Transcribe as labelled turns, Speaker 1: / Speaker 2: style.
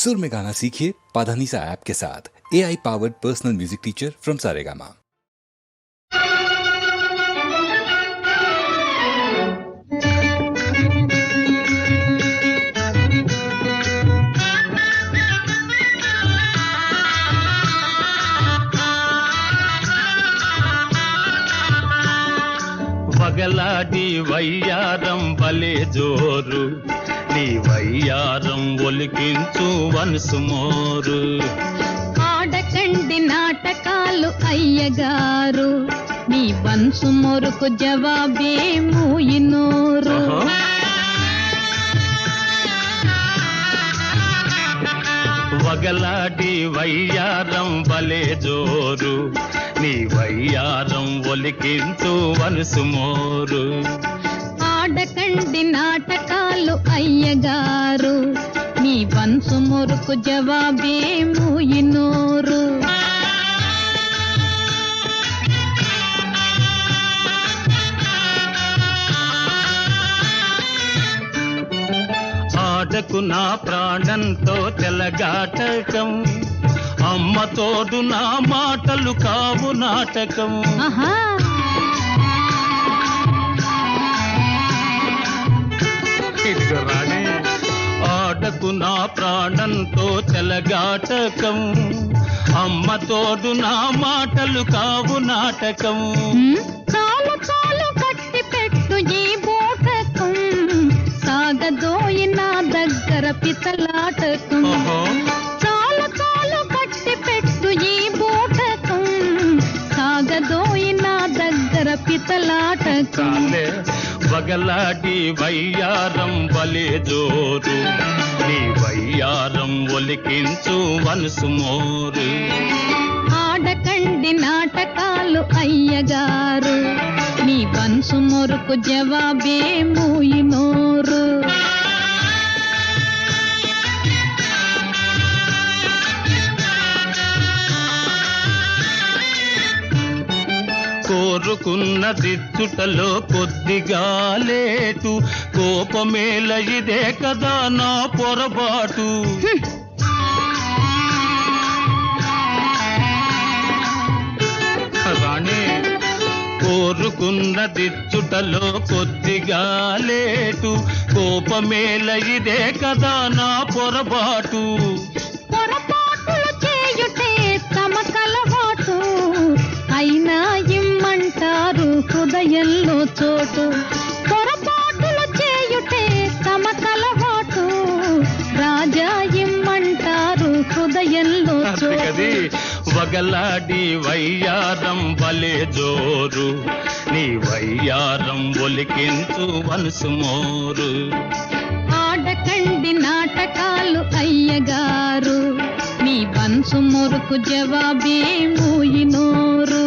Speaker 1: सुर में गाना सीखिए पाधानीसा ऐप के साथ A I powered personal music teacher from Saregama
Speaker 2: వగలాడి వయ్యారం బలే జోరు నీ వయ్యారం ఒలికించు వనుసు మోరు.
Speaker 3: ఆడకండి నాటకాలు అయ్యగారు మీ వంశు మొరుకు జవాబే మూయినోరు.
Speaker 2: వగలాడి వయ్యారం బలే జోరు. నీ వయ్యారం ఒలికించు వనుసు మోరు.
Speaker 3: ఆడకండి నాటకాలు అయ్యగారు. మీ వంశు మొరుకు జవాబే మూయినోరు
Speaker 2: ఆడకు నా ప్రాణంతో తెలగాటకం అమ్మ తోడు నా మాటలు కావు నాటకం.
Speaker 3: ఆహా!
Speaker 2: ప్రాణంతో తెలగాటకం. అమ్మ తోడు నా మాటలు కావు నాటకం.
Speaker 3: చాలు చాలు కట్టి పెట్టు ఈ బోటకం. సాగదోయి నా దగ్గర పితలాటకం. చాలు చాలు కట్టి పెట్టు ఈ బోటకం. సాగదోయి నా దగ్గర పితలాటకం.
Speaker 2: కాలే వగలాడి వయ్యారం బలే జోరు. నీ ఒలికించు వనుసు మోరు.
Speaker 3: ఆడకండి నాటకాలు అయ్యగారు నీ వంశు మొరుకు జవాబే మూయి నోరు.
Speaker 2: కోరుకున్న దిచ్చుటలో కొద్దిగా లేటు. కోపమేల ఇదే కదా నా పొరపాటు. రాణి కోరుకున్న దిచ్చుటలో కొద్దిగా లేటు. కోపమేల ఇదే కదా నా పొరపాటు.
Speaker 3: చోటు. పొరపాటులు చేయుటే తమ కలవాటు రాజా ఇమ్మంటారు హృదయంలో
Speaker 2: వగలాడి వయ్యారం బలే జోరు. నీ వయ్యారం ఒలికించు వనుసు మోరు.
Speaker 3: ఆడకండి నాటకాలు అయ్యగారు. మీ వంశు మొరుకు జవాబే మూయినోరు